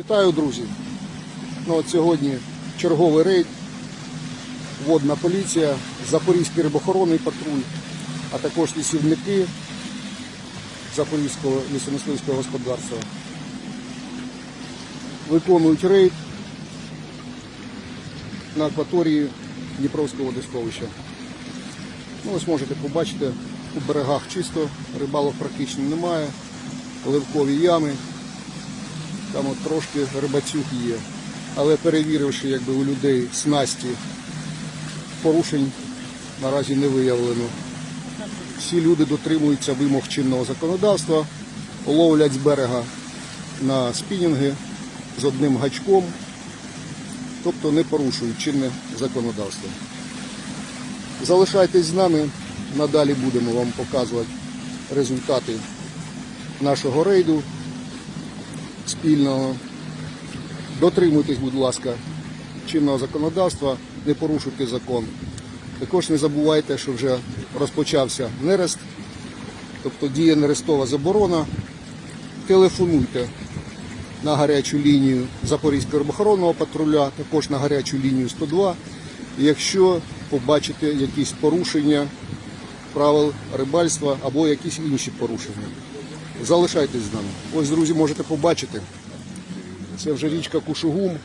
Вітаю, друзі! Ну, от сьогодні черговий рейд, водна поліція, Запорізький рибохоронний патруль, а також лісівники Запорізького лісомисливського господарства. Виконують рейд на акваторії Дніпровського водосховища. Ну, ось можете побачити, у берегах чисто, рибалок практично немає, ливкові ями. Там от трошки рибацюк є. Але перевіривши якби, у людей снасті, порушень наразі не виявлено. Всі люди дотримуються вимог чинного законодавства, ловлять з берега на спінінги з одним гачком, тобто не порушують чинне законодавство. Залишайтесь з нами, надалі будемо вам показувати результати нашого рейду спільного. Дотримуйтесь, будь ласка, чинного законодавства, не порушуйте закон. Також не забувайте, що вже розпочався нерест, тобто діє нерестова заборона. Телефонуйте на гарячу лінію Запорізького рибохоронного патруля, також на гарячу лінію 102, якщо побачите якісь порушення правил рибальства або якісь інші порушення. Залишайтесь з нами. Ось, друзі, можете побачити. Це вже річка Кушугум.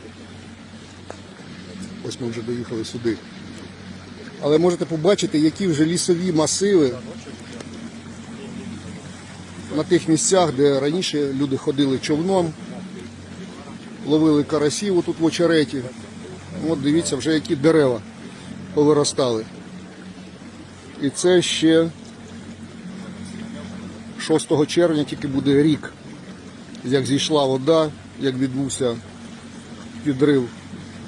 Ось ми вже доїхали сюди. Але можете побачити, які вже лісові масиви на тих місцях, де раніше люди ходили човном, ловили карасів отут в очереті. От дивіться, вже які дерева повиростали. І це ще 6 червня тільки буде рік, як зійшла вода, як відбувся підрив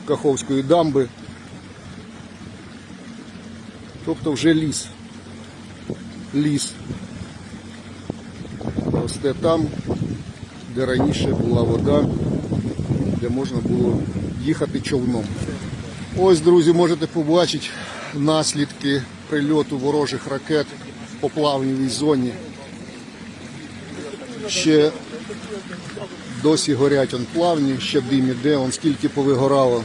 Каховської дамби. Тобто вже ліс. Ліс росте там, де раніше була вода, де можна було їхати човном. Ось, друзі, можете побачити наслідки прильоту ворожих ракет в поплавній зоні ще досі горять он плавні, ще дим іде, он скільки повигорало.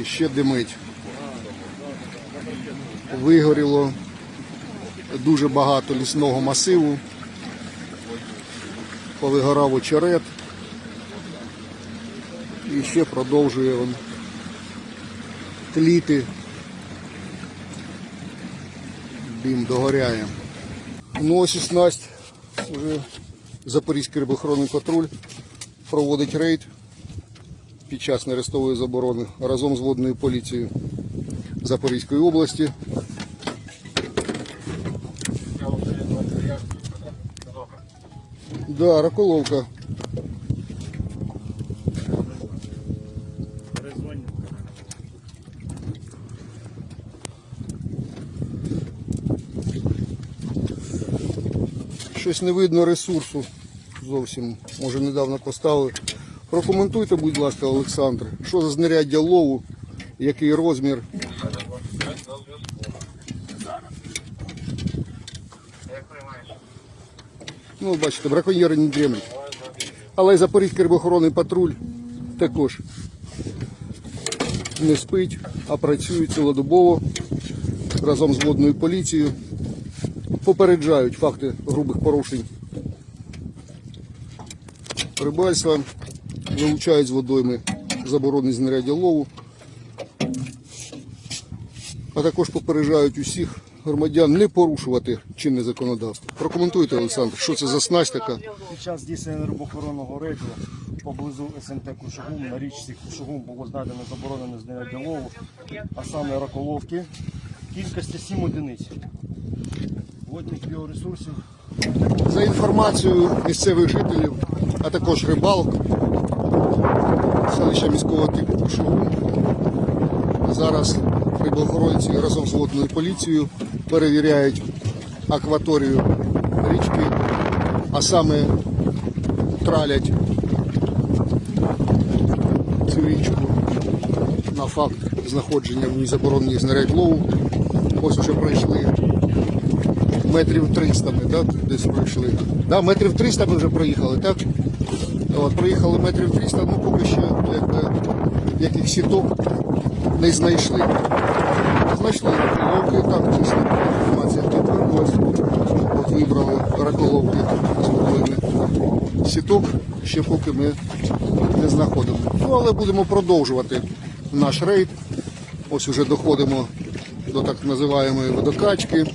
І ще димить. Вигоріло дуже багато лісного масиву. Повигорав очерет. І ще продовжує он тліти. Дим догоряє. Ну ось і снасть. Уже Запорізький рибохоронний патруль проводить рейд під час нерестової заборони разом з водною поліцією Запорізької області. Да, раколовка. Щось не видно ресурсу зовсім. Може недавно поставили. Прокоментуйте, будь ласка, Олександр, що за знаряддя лову, який розмір. Ну, бачите, браконьєри не дремлять. Але й Запорізький рибохоронний патруль також не спить, а працює цілодобово разом з водною поліцією попереджають факти грубих порушень рибальства, вилучають з водойми заборонені знаряддя лову, а також попереджають усіх громадян не порушувати чинне законодавство. Прокоментуйте, Олександр, що це за снасть така? Під час здійснення рибохоронного рейду поблизу СМТ Кушугум на річці Кушугум було знайдено заборонене знаряддя лову, а саме раколовки кількості 7 одиниць. Водних біоресурсів За інформацією місцевих жителів, а також рибалок селища міського типу Кушугум, зараз рибоохоронці разом з водною поліцією перевіряють акваторію річки, а саме тралять цю річку на факт знаходження в ній заборонених знарядь лову. Ось уже пройшли метрів 300 ми да, десь пройшли. Да, метрів 300 ми вже проїхали, так? От, проїхали метрів 300, ну поки що якби, яких сіток не знайшли. Знайшли раколовки, там дійсно інформація. От вибрали раколовки з водойми. Сіток ще поки ми не знаходимо. Ну, але будемо продовжувати наш рейд. Ось уже доходимо до так називаємої водокачки.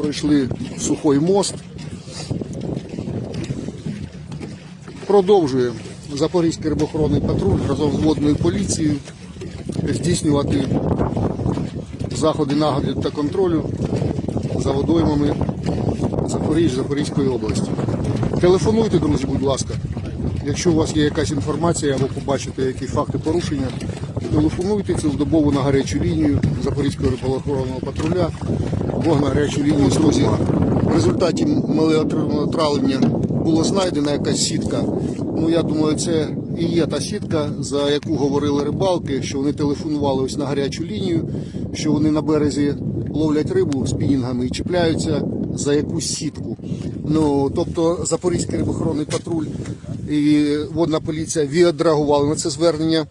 Пройшли сухой мост. Продовжує Запорізький рибохоронний патруль разом з водною поліцією здійснювати заходи нагляду та контролю за водоймами Запоріжжя, Запорізької області. Телефонуйте, друзі, будь ласка. Якщо у вас є якась інформація або побачите які факти порушення, телефонуйте цілодобово на гарячу лінію Запорізького рибоохоронного патруля або на гарячу лінію 100 В результаті малеотравного травлення було знайдена якась сітка. Ну я думаю, це і є та сітка, за яку говорили рибалки, що вони телефонували ось на гарячу лінію, що вони на березі ловлять рибу спінінгами і чіпляються за якусь сітку. Ну тобто Запорізький рибохоронний патруль і водна поліція відреагували на це звернення,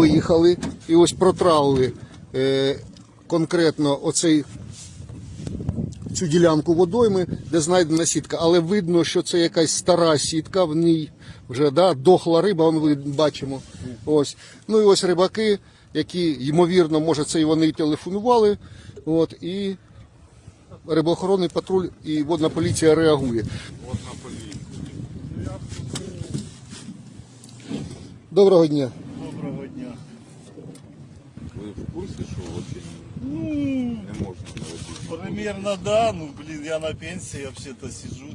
виїхали і ось протравили е, конкретно оцей цю ділянку водойми, де знайдена сітка. Але видно, що це якась стара сітка, в ній вже да, дохла риба, вон ви бачимо. Ось. Ну і ось рибаки, які, ймовірно, може, це і вони і телефонували. От, і рибоохоронний патруль і водна поліція реагує. Доброго дня. Доброго дня. Ви в курсі, що взагалі Ну, не можна наводити? примерно да, ну блин, я на пенсии вообще-то сижу.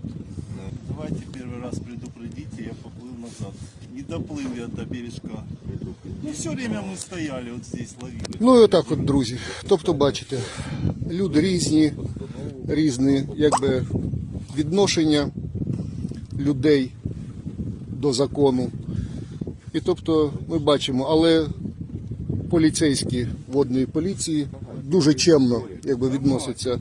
Давайте первый раз предупредите, я поплыл назад. Не доплыл я до бережка. Ну все время мы стояли вот здесь, ловили. Ну і отак от, друзі. Тобто, бачите, люди різні, різні якби, відношення людей до закону. І тобто ми бачимо, але поліцейські водної поліції дуже чемно якби, відносяться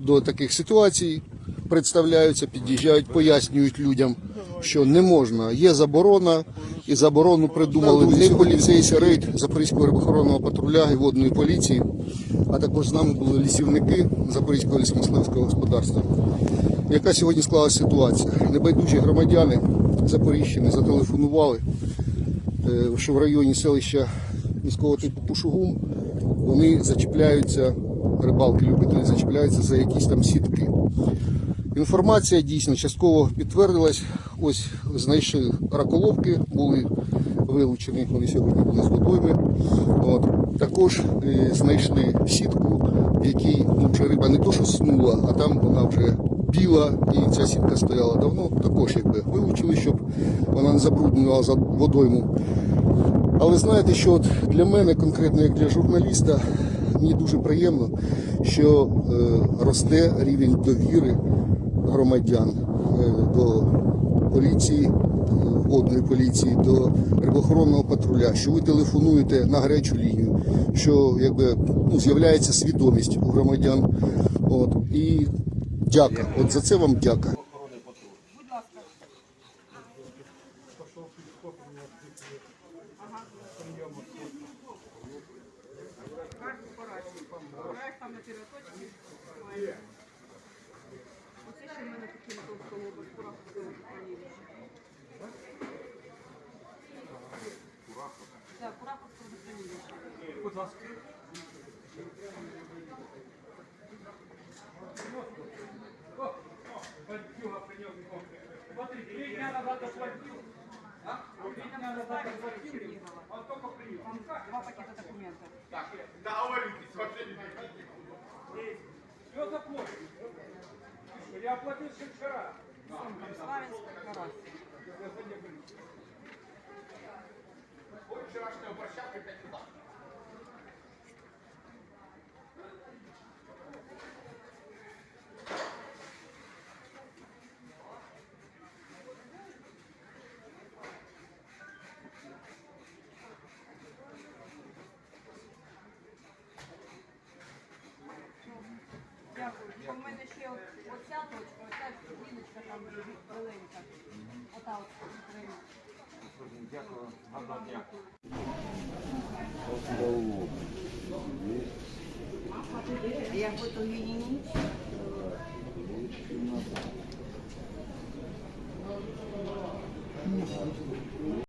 до таких ситуацій, представляються, під'їжджають, пояснюють людям, що не можна. Є заборона, і заборону придумали не поліцейський рейд Запорізького рибохоронного патруля і водної поліції, а також з нами були лісівники Запорізького лісомисливського господарства. Яка сьогодні склалася ситуація? Небайдужі громадяни Запоріжжя зателефонували, е, що в районі селища міського типу Пушугум вони зачіпляються, рибалки, любителі зачіпляються за якісь там сітки. Інформація дійсно частково підтвердилась. Ось знайшли раколовки, були вилучені, вони сьогодні були з водойми. От. Також е, знайшли сітку, в якій ну, вже риба не то, що снула, а там вона вже біла, і ця сітка стояла давно. Також якби вилучили, щоб вона не забруднювала за водойму. Але знаєте, що от для мене, конкретно як для журналіста, мені дуже приємно, що е, росте рівень довіри громадян е, до поліції, е, водної поліції, до рибохоронного патруля, що ви телефонуєте на гарячу лінію, що якби ну, з'являється свідомість у громадян. От, і дяка. От за це вам дяка. ласка. О, бандюга принес. Смотри, три дня назад заплатил. Да? Три дня назад заплатил. Он только принял. Он два пакета документов. Так, договоритесь, вообще не приходите. Все заплатили. Я оплатил еще вчера. Славянская гора. Вчерашняя борща, это Dekat dia ke Habla dia potong gini